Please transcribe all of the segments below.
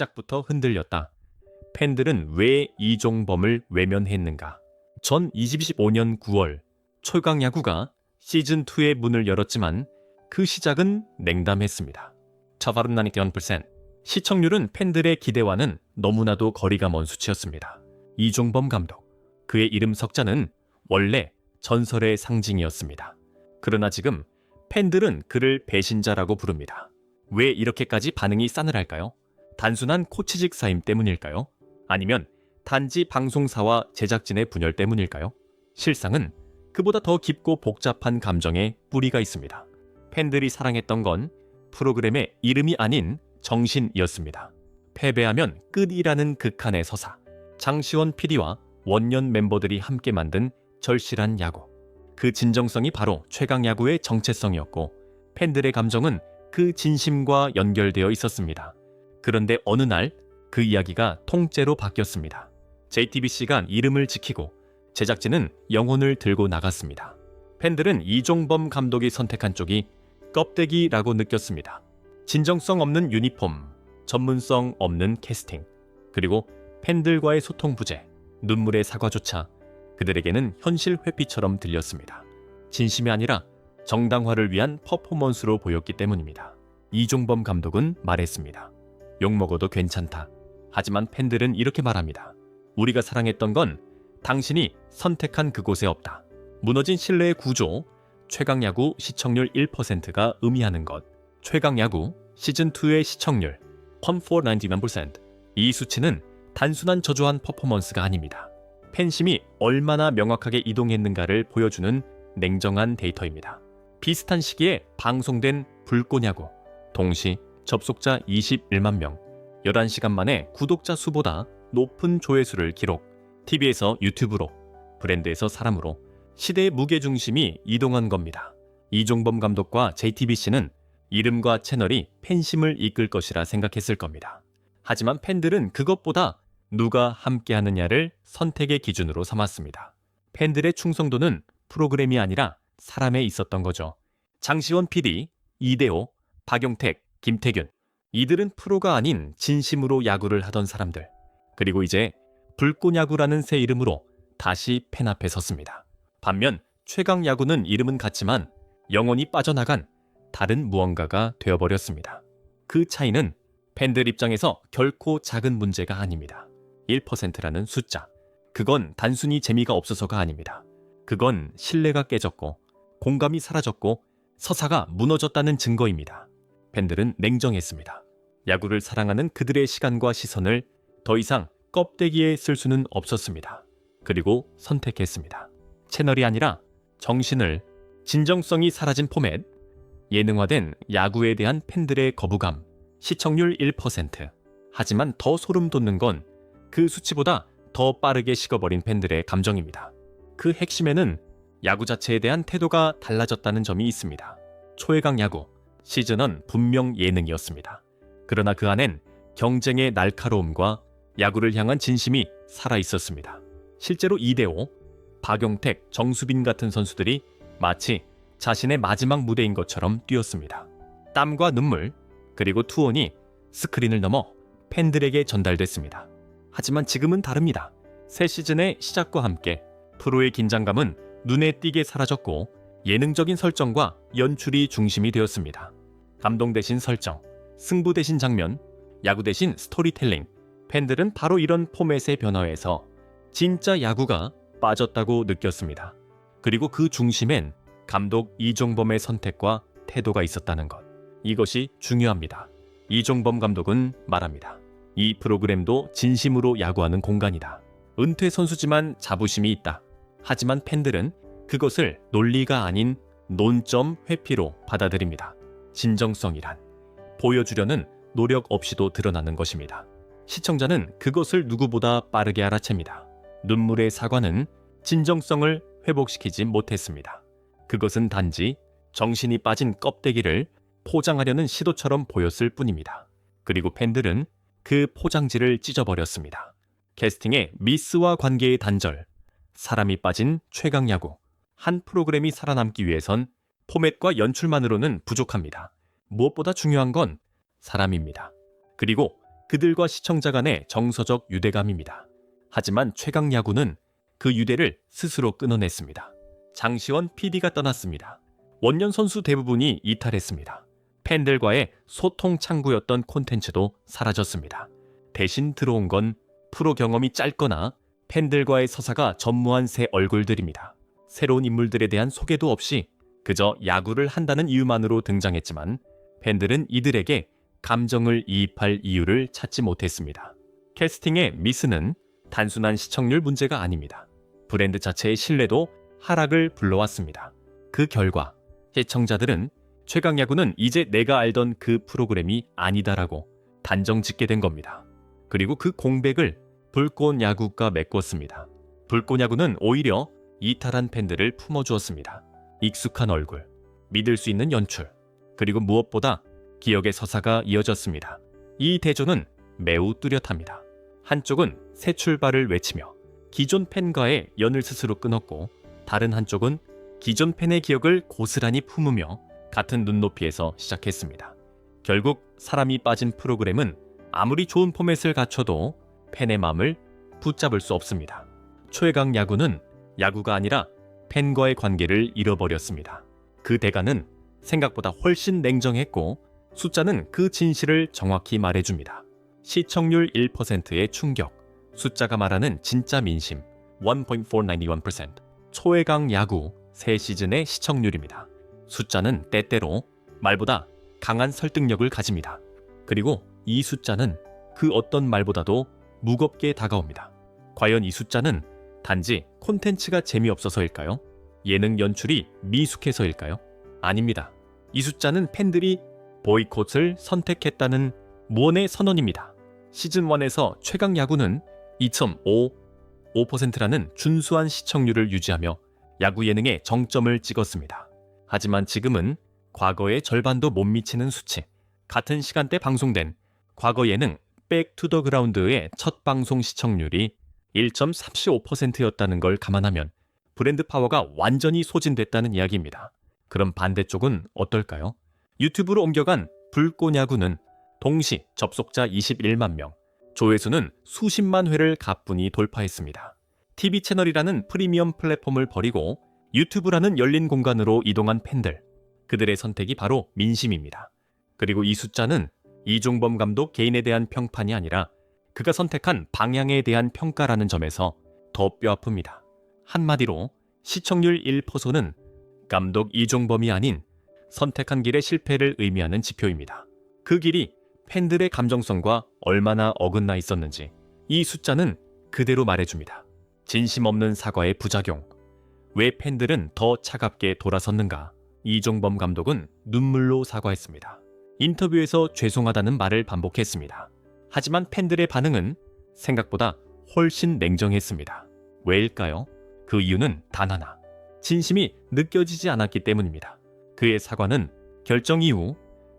시작부터 흔들렸다. 팬들은 왜 이종범을 외면했는가? 전 2025년 9월 최강 야구가 시즌 2의 문을 열었지만 그 시작은 냉담했습니다. 차바른 91% 시청률은 팬들의 기대와는 너무나도 거리가 먼 수치였습니다. 이종범 감독 그의 이름 석자는 원래 전설의 상징이었습니다. 그러나 지금 팬들은 그를 배신자라고 부릅니다. 왜 이렇게까지 반응이 싸늘할까요? 단순한 코치직 사임 때문일까요? 아니면 단지 방송사와 제작진의 분열 때문일까요? 실상은 그보다 더 깊고 복잡한 감정에 뿌리가 있습니다. 팬들이 사랑했던 건 프로그램의 이름이 아닌 정신이었습니다. 패배하면 끝이라는 극한의 서사. 장시원 PD와 원년 멤버들이 함께 만든 절실한 야구. 그 진정성이 바로 최강 야구의 정체성이었고 팬들의 감정은 그 진심과 연결되어 있었습니다. 그런데 어느 날 그 이야기가 통째로 바뀌었습니다. JTBC가 이름을 지키고 제작진은 영혼을 들고 나갔습니다. 팬들은 이종범 감독이 선택한 쪽이 껍데기라고 느꼈습니다. 진정성 없는 유니폼, 전문성 없는 캐스팅, 그리고 팬들과의 소통 부재, 눈물의 사과조차 그들에게는 현실 회피처럼 들렸습니다. 진심이 아니라 정당화를 위한 퍼포먼스로 보였기 때문입니다. 이종범 감독은 말했습니다. 욕먹어도 괜찮다. 하지만 팬들은 이렇게 말합니다. 우리가 사랑했던 건 당신이 선택한 그곳에 없다. 무너진 신뢰의 구조, 최강 야구 시청률 1%가 의미하는 것. 최강 야구 시즌2의 시청률 1,491%. 이 수치는 단순한 저조한 퍼포먼스가 아닙니다. 팬심이 얼마나 명확하게 이동했는가를 보여주는 냉정한 데이터입니다. 비슷한 시기에 방송된 불꽃야구, 동시 접속자 21만 명, 11시간 만에 구독자 수보다 높은 조회수를 기록, TV에서 유튜브로, 브랜드에서 사람으로 시대의 무게중심이 이동한 겁니다. 이종범 감독과 JTBC는 이름과 채널이 팬심을 이끌 것이라 생각했을 겁니다. 하지만 팬들은 그것보다 누가 함께 하느냐를 선택의 기준으로 삼았습니다. 팬들의 충성도는 프로그램이 아니라 사람에 있었던 거죠. 장시원 PD, 이대호, 박용택, 김태균. 이들은 프로가 아닌 진심으로 야구를 하던 사람들. 그리고 이제 불꽃야구라는 새 이름으로 다시 팬 앞에 섰습니다. 반면 최강 야구는 이름은 같지만 영원히 빠져나간 다른 무언가가 되어버렸습니다. 그 차이는 팬들 입장에서 결코 작은 문제가 아닙니다. 1%라는 숫자. 그건 단순히 재미가 없어서가 아닙니다. 그건 신뢰가 깨졌고 공감이 사라졌고 서사가 무너졌다는 증거입니다. 팬들은 냉정했습니다. 야구를 사랑하는 그들의 시간과 시선을 더 이상 껍데기에 쓸 수는 없었습니다. 그리고 선택했습니다. 채널이 아니라 정신을 진정성이 사라진 포맷, 예능화된 야구에 대한 팬들의 거부감, 시청률 1%. 하지만 더 소름 돋는 건 그 수치보다 더 빠르게 식어버린 팬들의 감정입니다. 그 핵심에는 야구 자체에 대한 태도가 달라졌다는 점이 있습니다. 초회강 야구, 시즌은 분명 예능이었습니다. 그러나 그 안엔 경쟁의 날카로움과 야구를 향한 진심이 살아 있었습니다. 실제로 이대호, 박용택, 정수빈 같은 선수들이 마치 자신의 마지막 무대인 것처럼 뛰었습니다. 땀과 눈물, 그리고 투혼이 스크린을 넘어 팬들에게 전달됐습니다. 하지만 지금은 다릅니다. 새 시즌의 시작과 함께 프로의 긴장감은 눈에 띄게 사라졌고 예능적인 설정과 연출이 중심이 되었습니다. 감동 대신 설정, 승부 대신 장면, 야구 대신 스토리텔링. 팬들은 바로 이런 포맷의 변화에서 진짜 야구가 빠졌다고 느꼈습니다. 그리고 그 중심엔 감독 이종범의 선택과 태도가 있었다는 것. 이것이 중요합니다. 이종범 감독은 말합니다. 이 프로그램도 진심으로 야구하는 공간이다. 은퇴 선수지만 자부심이 있다. 하지만 팬들은 그것을 논리가 아닌 논점 회피로 받아들입니다. 진정성이란 보여주려는 노력 없이도 드러나는 것입니다. 시청자는 그것을 누구보다 빠르게 알아챕니다. 눈물의 사과는 진정성을 회복시키지 못했습니다. 그것은 단지 정신이 빠진 껍데기를 포장하려는 시도처럼 보였을 뿐입니다. 그리고 팬들은 그 포장지를 찢어버렸습니다. 캐스팅의 미스와 관계의 단절, 사람이 빠진 최강 야구, 한 프로그램이 살아남기 위해선 포맷과 연출만으로는 부족합니다. 무엇보다 중요한 건 사람입니다. 그리고 그들과 시청자 간의 정서적 유대감입니다. 하지만 최강 야구는 그 유대를 스스로 끊어냈습니다. 장시원 PD가 떠났습니다. 원년 선수 대부분이 이탈했습니다. 팬들과의 소통 창구였던 콘텐츠도 사라졌습니다. 대신 들어온 건 프로 경험이 짧거나 팬들과의 서사가 전무한 새 얼굴들입니다. 새로운 인물들에 대한 소개도 없이 그저 야구를 한다는 이유만으로 등장했지만 팬들은 이들에게 감정을 이입할 이유를 찾지 못했습니다. 캐스팅의 미스는 단순한 시청률 문제가 아닙니다. 브랜드 자체의 신뢰도 하락을 불러왔습니다. 그 결과 시청자들은 최강야구는 이제 내가 알던 그 프로그램이 아니다라고 단정 짓게 된 겁니다. 그리고 그 공백을 불꽃 야구가 메꿨습니다. 불꽃 야구는 오히려 이탈한 팬들을 품어주었습니다. 익숙한 얼굴, 믿을 수 있는 연출, 그리고 무엇보다 기억의 서사가 이어졌습니다. 이 대조는 매우 뚜렷합니다. 한쪽은 새 출발을 외치며 기존 팬과의 연을 스스로 끊었고 다른 한쪽은 기존 팬의 기억을 고스란히 품으며 같은 눈높이에서 시작했습니다. 결국 사람이 빠진 프로그램은 아무리 좋은 포맷을 갖춰도 팬의 마음을 붙잡을 수 없습니다. 최강 야구는 야구가 아니라 팬과의 관계를 잃어버렸습니다. 그 대가는 생각보다 훨씬 냉정했고 숫자는 그 진실을 정확히 말해줍니다. 시청률 1%의 충격, 숫자가 말하는 진짜 민심 1.491% 초회강 야구 새 시즌의 시청률입니다. 숫자는 때때로 말보다 강한 설득력을 가집니다. 그리고 이 숫자는 그 어떤 말보다도 무겁게 다가옵니다. 과연 이 숫자는 단지 콘텐츠가 재미없어서일까요? 예능 연출이 미숙해서일까요? 아닙니다. 이 숫자는 팬들이 보이콧을 선택했다는 무언의 선언입니다. 시즌 1에서 최강 야구는 2.5, 5%라는 준수한 시청률을 유지하며 야구 예능의 정점을 찍었습니다. 하지만 지금은 과거의 절반도 못 미치는 수치. 같은 시간대 방송된 과거 예능 백투더 그라운드의 첫 방송 시청률이 1.35%였다는 걸 감안하면 브랜드 파워가 완전히 소진됐다는 이야기입니다. 그럼 반대쪽은 어떨까요? 유튜브로 옮겨간 불꽃야구는 동시 접속자 21만 명, 조회수는 수십만 회를 가뿐히 돌파했습니다. TV 채널이라는 프리미엄 플랫폼을 버리고 유튜브라는 열린 공간으로 이동한 팬들. 그들의 선택이 바로 민심입니다. 그리고 이 숫자는 이종범 감독 개인에 대한 평판이 아니라 그가 선택한 방향에 대한 평가라는 점에서 더 뼈아픕니다. 한마디로 시청률 1%는 감독 이종범이 아닌 선택한 길의 실패를 의미하는 지표입니다. 그 길이 팬들의 감정성과 얼마나 어긋나 있었는지 이 숫자는 그대로 말해줍니다. 진심 없는 사과의 부작용. 왜 팬들은 더 차갑게 돌아섰는가? 이종범 감독은 눈물로 사과했습니다. 인터뷰에서 죄송하다는 말을 반복했습니다. 하지만 팬들의 반응은 생각보다 훨씬 냉정했습니다. 왜일까요? 그 이유는 단 하나. 진심이 느껴지지 않았기 때문입니다. 그의 사과는 결정 이후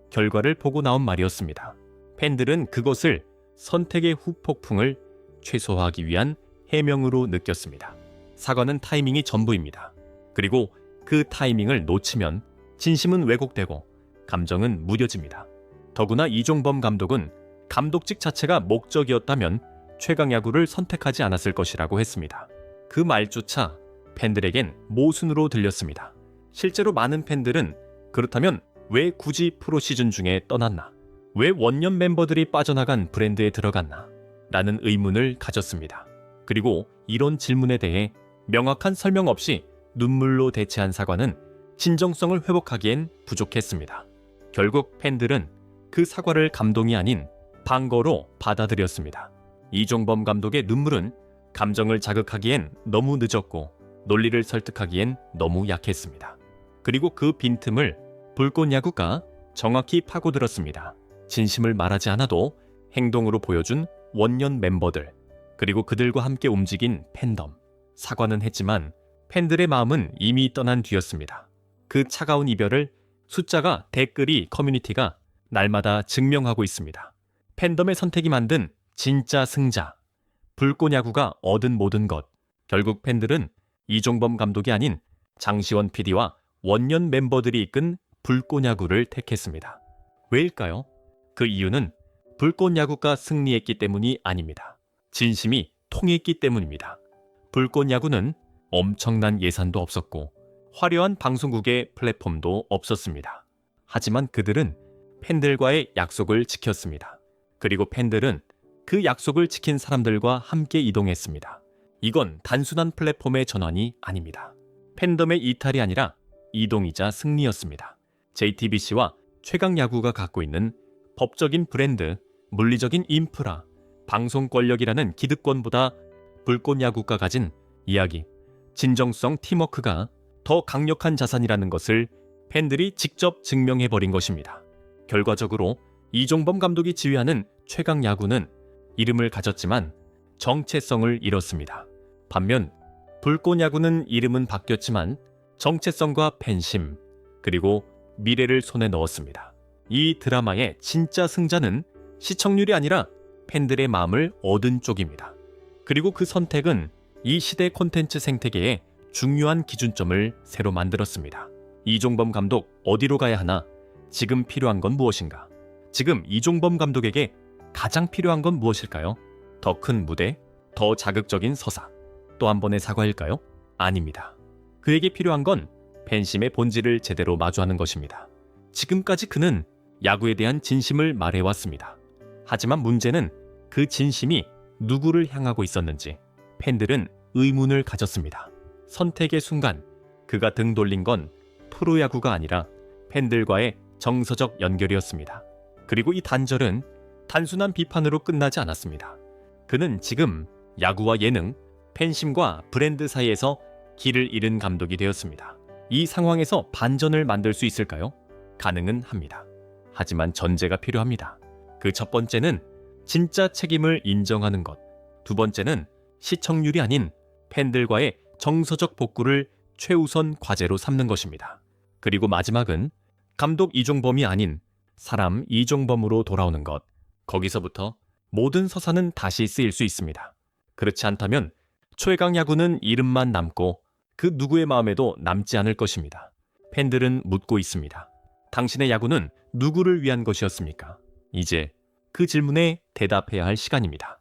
결과를 보고 나온 말이었습니다. 팬들은 그것을 선택의 후폭풍을 최소화하기 위한 해명으로 느꼈습니다. 사과는 타이밍이 전부입니다. 그리고 그 타이밍을 놓치면 진심은 왜곡되고 감정은 무뎌집니다. 더구나 이종범 감독은 감독직 자체가 목적이었다면 최강 야구를 선택하지 않았을 것이라고 했습니다. 그 말조차 팬들에겐 모순으로 들렸습니다. 실제로 많은 팬들은 그렇다면 왜 굳이 프로 시즌 중에 떠났나? 왜 원년 멤버들이 빠져나간 브랜드에 들어갔나? 라는 의문을 가졌습니다. 그리고 이런 질문에 대해 명확한 설명 없이 눈물로 대체한 사과는 진정성을 회복하기엔 부족했습니다. 결국 팬들은 그 사과를 감동이 아닌 방거로 받아들였습니다. 이종범 감독의 눈물은 감정을 자극하기엔 너무 늦었고 논리를 설득하기엔 너무 약했습니다. 그리고 그 빈틈을 불꽃 야구가 정확히 파고들었습니다. 진심을 말하지 않아도 행동으로 보여준 원년 멤버들, 그리고 그들과 함께 움직인 팬덤. 사과는 했지만 팬들의 마음은 이미 떠난 뒤였습니다. 그 차가운 이별을 숫자가 댓글이 커뮤니티가 날마다 증명하고 있습니다. 팬덤의 선택이 만든 진짜 승자. 불꽃 야구가 얻은 모든 것. 결국 팬들은 이종범 감독이 아닌 장시원 PD와 원년 멤버들이 이끈 불꽃 야구를 택했습니다. 왜일까요? 그 이유는 불꽃 야구가 승리했기 때문이 아닙니다. 진심이 통했기 때문입니다. 불꽃 야구는 엄청난 예산도 없었고 화려한 방송국의 플랫폼도 없었습니다. 하지만 그들은 팬들과의 약속을 지켰습니다. 그리고 팬들은 그 약속을 지킨 사람들과 함께 이동했습니다. 이건 단순한 플랫폼의 전환이 아닙니다. 팬덤의 이탈이 아니라 이동이자 승리였습니다. JTBC와 최강 야구가 갖고 있는 법적인 브랜드, 물리적인 인프라, 방송 권력이라는 기득권보다 불꽃 야구가 가진 이야기, 진정성 팀워크가 더 강력한 자산이라는 것을 팬들이 직접 증명해버린 것입니다. 결과적으로 이종범 감독이 지휘하는 최강 야구는 이름을 가졌지만 정체성을 잃었습니다. 반면 불꽃 야구는 이름은 바뀌었지만 정체성과 팬심 그리고 미래를 손에 넣었습니다. 이 드라마의 진짜 승자는 시청률이 아니라 팬들의 마음을 얻은 쪽입니다. 그리고 그 선택은 이 시대 콘텐츠 생태계에 중요한 기준점을 새로 만들었습니다. 이종범 감독 어디로 가야 하나? 지금 필요한 건 무엇인가? 지금 이종범 감독에게 가장 필요한 건 무엇일까요? 더 큰 무대? 더 자극적인 서사? 또 한 번의 사과일까요? 아닙니다. 그에게 필요한 건 팬심의 본질을 제대로 마주하는 것입니다. 지금까지 그는 야구에 대한 진심을 말해왔습니다. 하지만 문제는 그 진심이 누구를 향하고 있었는지 팬들은 의문을 가졌습니다. 선택의 순간 그가 등 돌린 건 프로야구가 아니라 팬들과의 정서적 연결이었습니다. 그리고 이 단절은 단순한 비판으로 끝나지 않았습니다. 그는 지금 야구와 예능, 팬심과 브랜드 사이에서 길을 잃은 감독이 되었습니다. 이 상황에서 반전을 만들 수 있을까요? 가능은 합니다. 하지만 전제가 필요합니다. 그 첫 번째는 진짜 책임을 인정하는 것. 두 번째는 시청률이 아닌 팬들과의 정서적 복구를 최우선 과제로 삼는 것입니다. 그리고 마지막은 감독 이종범이 아닌 사람 이종범으로 돌아오는 것. 거기서부터 모든 서사는 다시 쓰일 수 있습니다. 그렇지 않다면 최강 야구는 이름만 남고 그 누구의 마음에도 남지 않을 것입니다. 팬들은 묻고 있습니다. 당신의 야구는 누구를 위한 것이었습니까? 이제 그 질문에 대답해야 할 시간입니다.